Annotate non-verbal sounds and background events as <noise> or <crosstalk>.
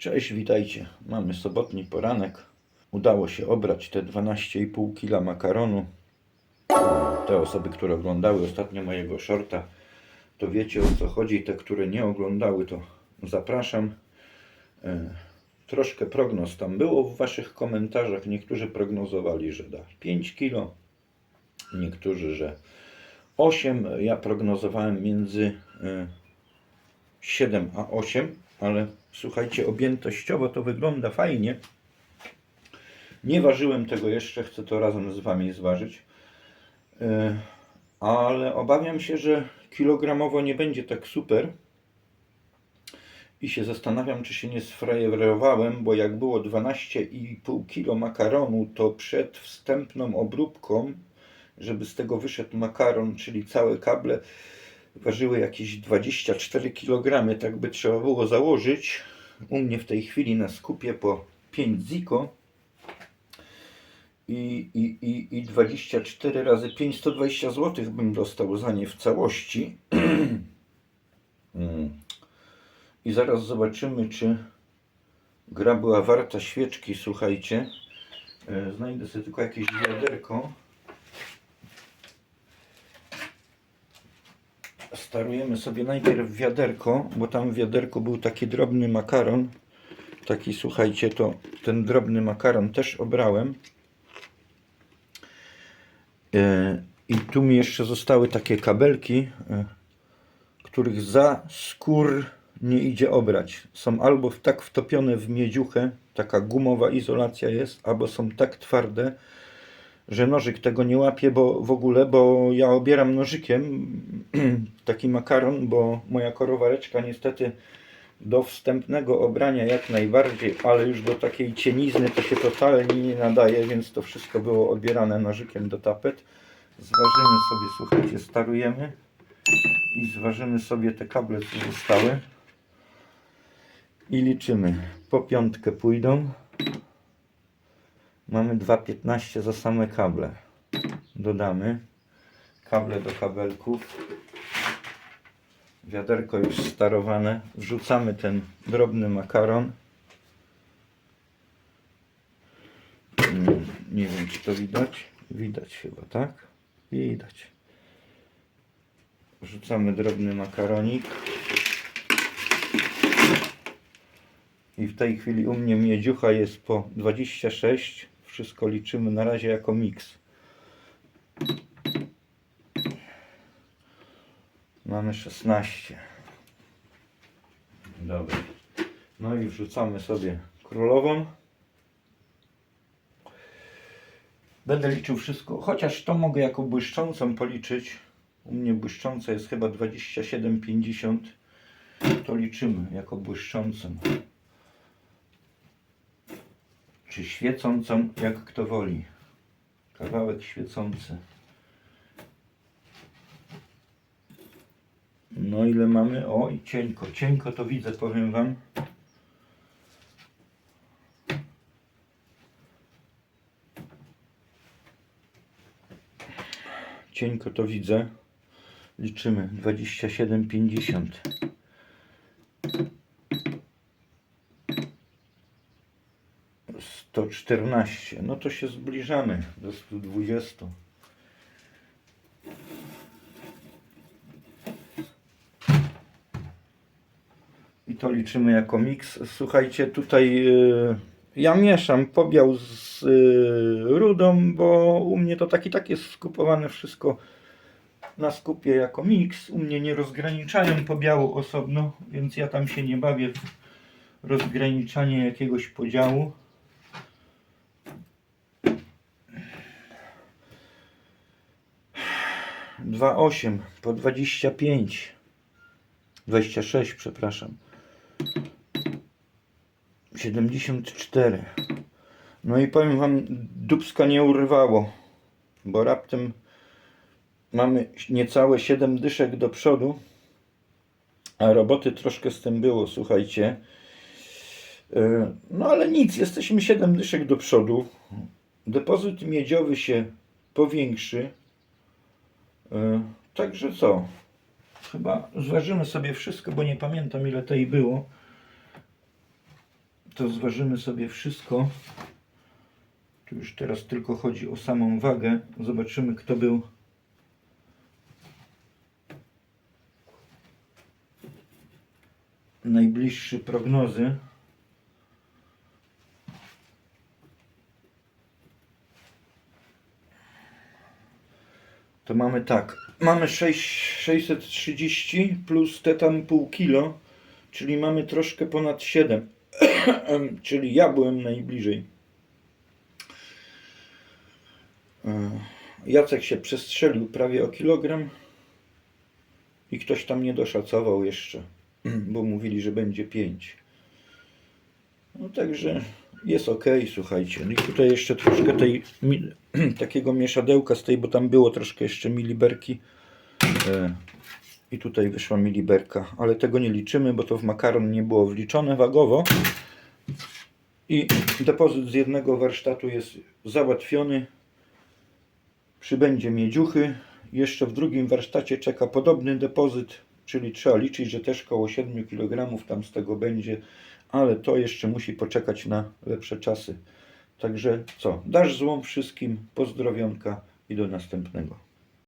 Cześć, witajcie. Mamy sobotni poranek. Udało się obrać te 12,5 kg makaronu. Te osoby, które oglądały ostatnio mojego shorta, to wiecie o co chodzi. Te, które nie oglądały, to zapraszam. E, Troszkę prognoz tam było w Waszych komentarzach. Niektórzy prognozowali, że da 5 kg, niektórzy, że 8. Ja prognozowałem między e, 7 a 8, ale słuchajcie, objętościowo to wygląda fajnie. Nie ważyłem tego jeszcze, chcę to razem z Wami zważyć. Yy, Ale obawiam się, że kilogramowo nie będzie tak super. I się zastanawiam, czy się nie sfrajerowałem, bo jak było 12,5 kg makaronu, to przed wstępną obróbką, żeby z tego wyszedł makaron, czyli całe kable, ważyły jakieś 24 kg, tak by trzeba było założyć. U mnie w tej chwili na skupie po 5 ziko i, i, i, i 24 razy 5, 120 zł bym dostał za nie w całości. <clears throat> Mm. I zaraz zobaczymy, czy gra była warta świeczki, słuchajcie. E, Znajdę sobie tylko jakieś wiaderko. Starujemy sobie najpierw wiaderko, bo tam w wiaderku był taki drobny makaron. Taki, słuchajcie, to ten drobny makaron też obrałem. E, I tu mi jeszcze zostały takie kabelki, e, których za skór nie idzie obrać. Są albo tak wtopione w miedziuchę, taka gumowa izolacja jest, albo są tak twarde, że nożyk tego nie łapie, bo w ogóle, bo ja obieram nożykiem <clears throat> taki makaron, bo moja korowareczka niestety do wstępnego obrania jak najbardziej, ale już do takiej cienizny to się totalnie nie nadaje, więc to wszystko było odbierane nożykiem do tapet. Zważymy sobie, słuchajcie, starujemy i zważymy sobie te kable, co zostały i liczymy. Po piątkę pójdą. Mamy 2,15 za same kable. Dodamy kable do kabelków. Wiaderko już starowane. Wrzucamy ten drobny makaron. Mm, Nie wiem, czy to widać. Widać chyba, tak? Widać. Wrzucamy drobny makaronik. I w tej chwili u mnie miedziucha jest po 26. Wszystko liczymy na razie jako miks. Mamy 16. Dobra. No i wrzucamy sobie królową. Będę liczył wszystko, chociaż to mogę jako błyszczącą policzyć. U mnie błyszcząca jest chyba 27,50. To liczymy jako błyszczącą czy świecącą, jak kto woli. Kawałek świecący. No ile mamy? O i cienko. Cienko to widzę, powiem Wam. Cienko to widzę. Liczymy 27,50. 114. No to się zbliżamy do 120. I to liczymy jako miks. Słuchajcie, tutaj y, ja mieszam pobiał z y, rudą, bo u mnie to taki tak jest skupowane wszystko na skupie jako miks. U mnie nie rozgraniczają pobiału osobno, więc ja tam się nie bawię w rozgraniczanie jakiegoś podziału. Dwa osiem po dwadzieścia pięć. dwadzieścia sześć przepraszam. siedemdziesiąt cztery. No i powiem wam dubska nie urywało bo raptem mamy niecałe 7 dyszek do przodu a roboty troszkę z tym było słuchajcie. Yy, no ale nic jesteśmy 7 dyszek do przodu. Depozyt miedziowy się powiększy. E, Także co? Chyba zważymy sobie wszystko, bo nie pamiętam ile tej było. to zważymy sobie wszystko. Tu już teraz tylko chodzi o samą wagę. Zobaczymy, kto był najbliższy prognozy. To mamy tak. Mamy 6, 630 plus te tam pół kilo, czyli mamy troszkę ponad 7. <clears throat> czyli ja byłem najbliżej. E, Jacek się przestrzelił prawie o kilogram i ktoś tam nie doszacował jeszcze, <clears throat> bo mówili, że będzie 5. No także jest ok, słuchajcie. No i tutaj jeszcze troszkę tej mi, <clears throat> takiego mieszadełka z tej, bo tam było troszkę jeszcze miliberki. E, I tutaj wyszła miliberka, ale tego nie liczymy, bo to w makaron nie było wliczone wagowo. I depozyt z jednego warsztatu jest załatwiony. Przybędzie miedziuchy. Jeszcze w drugim warsztacie czeka podobny depozyt, czyli trzeba liczyć, że też koło 7 kg tam z tego będzie, ale to jeszcze musi poczekać na lepsze czasy. Także co, dasz złom wszystkim, pozdrowionka i do następnego.